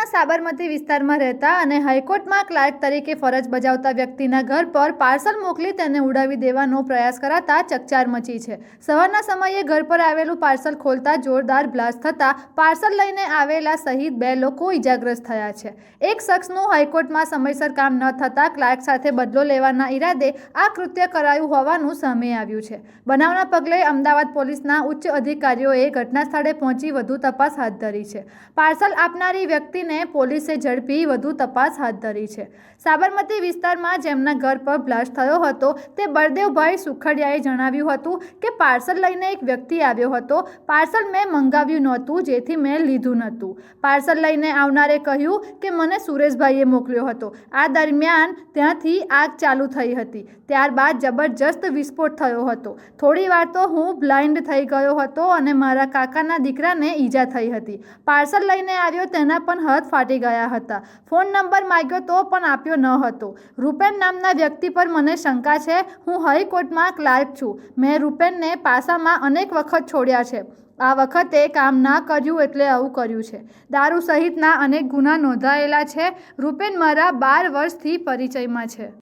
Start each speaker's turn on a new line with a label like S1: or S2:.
S1: અમદાવાદના સાબરમતી વિસ્તારમાં રહેતા અને હાઈકોર્ટમાં ક્લાર્ક તરીકે ફરજ બજાવતા વ્યક્તિના ઘર પર પાર્સલ મોકલી તેને ઉડાવી દેવાનો પ્રયાસ કરાતા ચકચાર મચી છે. સવારના સમયે ઘર પર આવેલું પાર્સલ ખોલતા જોરદાર બ્લાસ્ટ થતાં પાર્સલ લઈને આવેલા સહિત બે લોકો ઇજાગ્રસ્ત થયા છે. એક શખ્સનું હાઈકોર્ટમાં સમયસર કામ ન થતાં ક્લાર્ક સાથે બદલો લેવાના ઈરાદે આ કૃત્ય કરાયું હોવાનું સામે આવ્યું છે. બનાવના પગલે અમદાવાદ પોલીસના ઉચ્ચ અધિકારીઓએ ઘટના સ્થળે પહોંચી વધુ તપાસ હાથ ધરી છે. પાર્સલ આપનારી વ્યક્તિને પોલીસે ઝડપી વધુ તપાસ હાથ ધરી છે. સાબરમતી વિસ્તારમાં જેમના ઘર પર બ્લાસ્ટ થયો હતો, તે બળદેવભાઈ સુખડિયાએ જણાવ્યું હતું કે પાર્સલ લઈને એક વ્યક્તિ આવ્યો હતો. પાર્સલ મેં મંગાવ્યું નહોતું, જેથી મેં લીધું નહોતું. પાર્સલ લઈને આવનારે કહ્યું કે મને સુરેશભાઈએ મોકલ્યો હતો. આ દરમિયાન ત્યાંથી આગ ચાલુ થઈ હતી. ત્યારબાદ જબરજસ્ત વિસ્ફોટ થયો હતો. થોડી વાર તો હું બ્લાઇન્ડ થઈ ગયો હતો અને મારા કાકાના દીકરાને ઈજા થઈ હતી. પાર્સલ લઈને આવ્યો તેના પણ હાથ ફાટી ગયા હતા. ફોન નંબર માગ્યો તો પણ આપ્યો ન હતો. રૂપેન નામના વ્યક્તિ પર મને શંકા છે. હું હાઈકોર્ટમાં ક્લાર્ક છું. મેં રૂપેનને પાસામાં અનેક વખત છોડ્યા છે. આ વખતે કામ ના કર્યું એટલે આવું કર્યું છે. દારૂ સહિતના અનેક ગુના નોંધાયેલા છે. રૂપેન મારા બાર વર્ષથી પરિચયમાં છે.